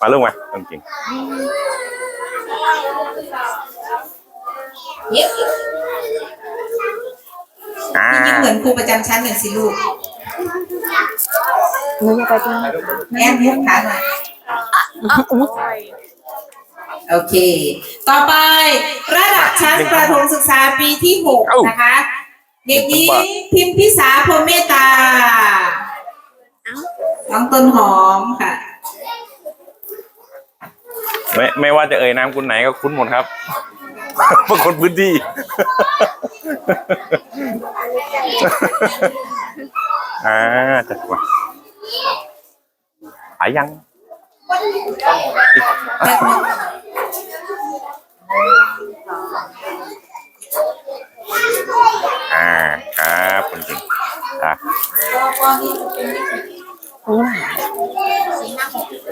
มาลูกมาต้องจริงยิ้มอ่ายิ้มเหมือนครูประจำชั้นหน่อยสิลูกหนูอยากไปตรงนั้นแม่ยกขาหน่อยโอเค ต่อไประดับชั้นประถมศึกษาปีที่หกนะคะ เด็กหญิงพิมพิสาพรหมเมตตาน้องต้นหอมค่ะ ไม่ไม่ว่าจะเอ่ยนามคุณไหนก็คุ้นหมดครับเป็นคนพื้นที่ อ่าจัดมาหายังอ่าครับคุณจริงอะ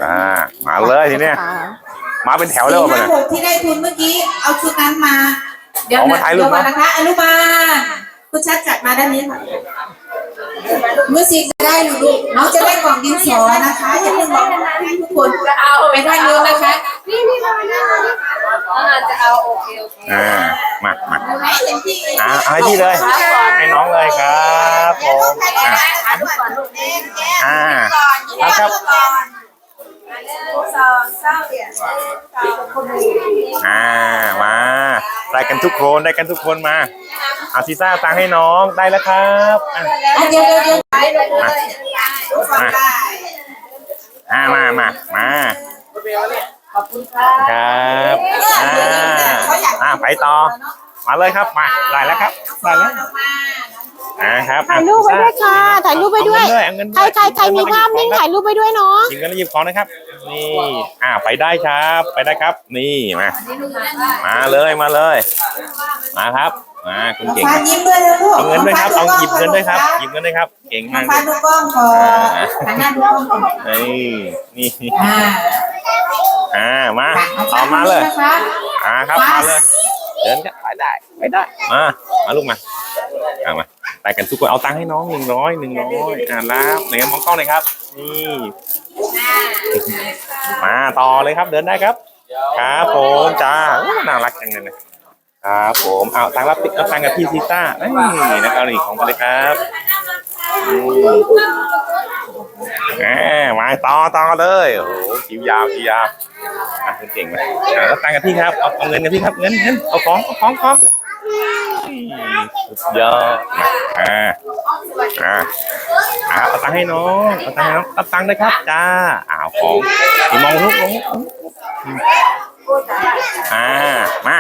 อ่ามาเลยทีเนี้ย มาเป็นแถวสี่แล้วมันห้าหกที่ได้ทุนเมื่อกี้ เอาชุดนั้นมา เดี๋ยวเอานะมาถ่ายรูเดี๋ปยวก่อนนะนะคะอนุบาลคุณชัดจัดมาด้านนี้ค่ะมือสิจะได้ลูกน้องจะได้กล่องดินสอนะคะอย่าเพิ่งบอกให้ทุกคนเอาไปด้านนู้นนะคะจะเอาโอเคโอเคอ่ามามาให้เต็มที่อ่าเอาให้พี่เลยให้น้องเลยครับผมอ่าขาด่ วนลูกเล่นแก้อ่าก่อนยิ้มเอาครับก่อนสองเศร้าเดียวอ่ามาได้กันทุกคนได้กันทุกคนมาเอาซีซ่าตังค์ให้น้องได้แล้วครับอะอะเดี๋ยวเดี๋ยวเดี๋ยวไปเลยมาลูกฟังได้อ่ามามามาขอบคุณค่ะครับอ่าอ่าไปต่อมาเลยครับมาได้แล้วครับได้แล้วอ่าครับถ่ายรูปไปด้วยค่ะถ่ายรูปไปด้วยเอาเงินด้วยใครใครใครมีภาพนิ่งถ่ายรูปไปด้วยเนาะหยิบเงินแล้วหยิบของนะครับ นี่ อ่าไปได้ครับ ไปได้ครับ นี่มา มาเลยมาเลย มาครับ มาคุณเก่งฟานยิ้มด้วยนะลูกเอาเงินด้วยครับเอาน้งหยิบฟเงินด้วยครับดูหยิบเงินด้วยครับ เก่งน้อมางกฟานดูกล้องก่อนหันหน้าดูกล้องก่อนนี่นี่อ่าอ่ามาเอาเอามาเลย นะคะอ่าครับมาเลย เดินกันไปได้ไปได้ มา มาลูกมาเอามาไป กันทุกคนเอาตังค์ให้น้องหนึ่งร้อยหนึ่งร้อยอ่าแล้วไหนมองกล้องหน่อยครับ นี่มาต่อเลยครับเดินได้ครับ ครับผมจ้าโอ้น่ารักจังเลยนะครับผมเอาตังค์รับเอาตังค์กับพี่ซีต้านี่นะครับนี่ของมาเลยครับอืมแหมมาต่อต่อเลยโอ้โหคิวยาวคิวยาวอะคุณเก่งไหมอะแล้วตังค์กับพี่ครับเอาเอาเงินกับพี่ครับเงินเงินเอาของเอาของของนี่ สุดยอดอ่าอ่าอ่าเอาตังค์ให้น้องเอาตังค์ให้น้องรับตังค์ด้วยครับจ้าอ่าเอาของพี่มองลูกลงอ่ามา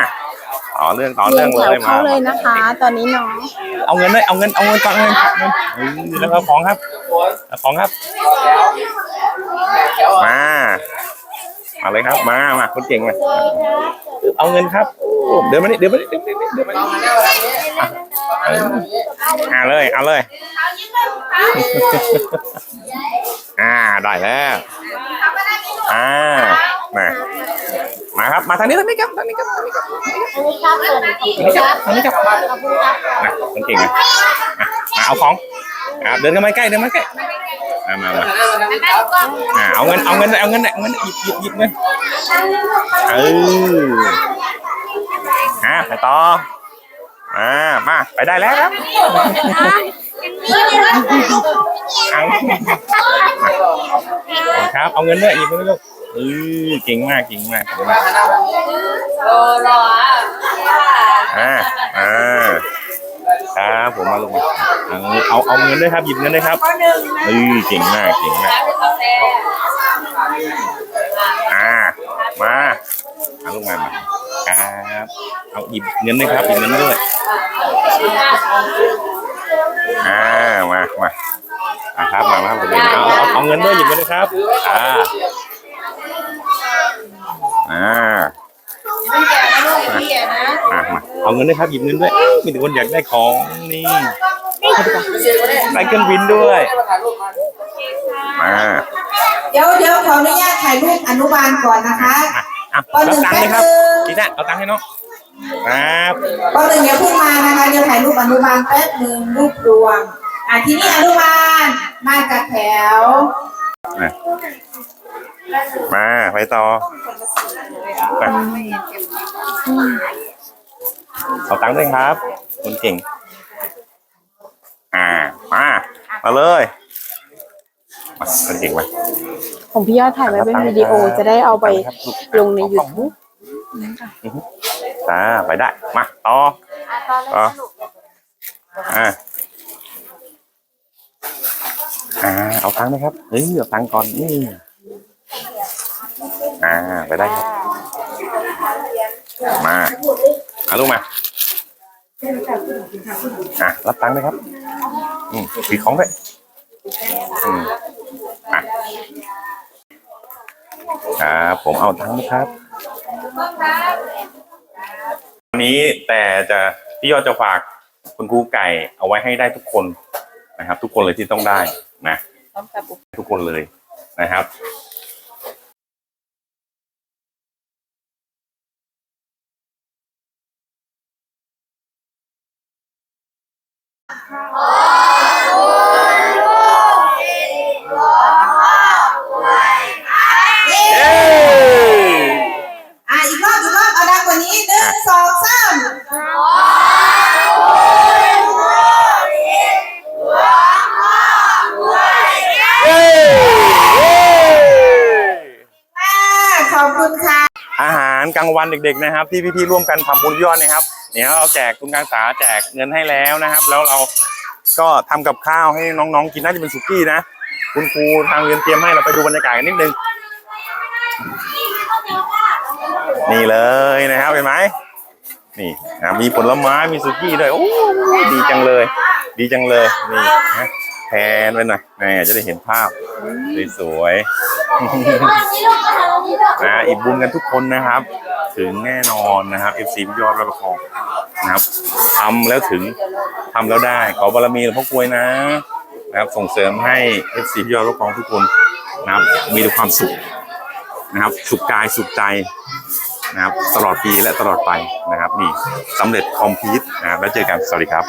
ต่อเรื่องต่อเรีเรื่ยองงแถเลวยเข้ามาเลยนะคะ ตอนนี้น้องเอาเงินด้วยเอาเงินเอาเงินก่อนเงินเงินเออแล้วก็ของครับเอาของครับมา มาเลยครับ มามาคนเก่งมาเอาเงินครับโอ้เดี๋ยวมานี่เดี๋ยวมานี่เดี๋ยวมานี่เดี๋ยวมานี่อะเอออ่าเลยเอาเลยอ่าได้แล้วอ่ามามาครับมาทางนี้ทางนี้ครับทางนี้ครับทางนี้ครับทางนี้ครับทางนี้ครับนะคนเก่งนะอะมาเอาของอ่าเดินกันมาใกล้เดินมาใกล้ มามามาอ่าเอาเงินเอาเงินเอาเงินเอาเงินหยิบหยิบหยิบเงินเอออ่าไปต่ออ่ามาไปได้แล้วครับเอามาครับเอาเงินด้วยหยิบเงินด้วยลูกเออเก่งมากเก่งมากเก่งมากโอ้รออ่าอ่า ครับผมมาลงมาเอาเอาเอาเงินด้วยครับหยิบเงินด้วยครับเออเก่งมากเก่งมากอ่ามาเอาลงมามาครับเอาหยิบเงินด้วยครับหยิบเงินด้วยอ่ามามาอ่าครับมามาผมเองเอาเอาเงินด้วยหยิบเงินด้วยครับอ่าอ่า เอาเงินด้วยครับหยิบเงินด้วย มีแต่คนอยากได้ของนี่ได้เครื่องบินด้วยมาเดี๋ยวเดี๋ยวขออนุญาตถ่ายรูปอนุบาลก่อนนะคะอะเอารับตังค์เลยครับพี่จ้าเอาตังค์ให้น้องครับปหนึ่งอย่าเพิ่งมานะคะเดี๋ยวถ่ายรูปอนุบาลแป๊บหนึ่งรูปรวมอะทีนี้อนุบาลมาจากแถวอะมาไปต่อมา เอาตังค์ด้วยครับคุณเก่ง อ่า มา มาเลย มาคุณเก่งมาของพี่ยอดถ่ายไว้เป็นวิดีโอจะได้เอาไปลงใน YouTube อ่าไปได้ มาต่ออะตอนนี้อ๋อสนุกอ่าอ่า เอาตังค์ไหมครับ เฮ้ย เอาตังค์ก่อนนี่อ่า ไปได้ครับ มา เอาลูกมาอะรับตังค์ไหมครับ อืมถือของด้วยอืมอะครับผมเอาตังค์ไหมครับวันนี้แต่จะพี่ยอดจะฝากคุณครูไก่เอาไว้ให้ได้ทุกคนนะครับ ทุกคนเลยที่ต้องได้นะทุกคนเลยนะครับ เย้อะอีกรอบอีกรอบเอาดังกว่านี้หนึ่งสองสามเย้อ่าขอบคุณค่ะ อาหารกลางวันเด็กๆนะครับ ที่พี่ๆร่วมกันทำบุญยอดนะครับ เนี่ยเราแจกทุนการศึกษาแจกเงินให้แล้วนะครับ แล้วเราก็ทำกับข้าวให้น้องๆกินน่าจะเป็นสุกี้นะคุณครูทางเรียนเตรียมให้เราไปดูบรรยากาศกันนิดนึง นี่เลยนะครับเห็นไหมนี่นะมีผลไม้มีสุกี้ด้วยโอ้ดีจังเลย ดีจังเลยนี่นะแพนไปหน่อยแหมจะได้เห็นภาพสวยๆนะอิ่มบุญกันทุกคนนะครับ ถึงแน่นอนนะครับ FC พิยอดรับประคองนะครับทำแล้วถึงทำแล้วได้ ขอบารมีหลวงพ่อกลวยนะนะครับส่งเสริมให้ FC พิยอดรับประคองทุกคนนะครับมีแต่ความสุขนะครับ สุขกายสุขใจนะครับตลอดปีและตลอดไปนะครับ นี่สำเร็จคอมพลีทนะครับแล้วเจอกันสวัสดีครับ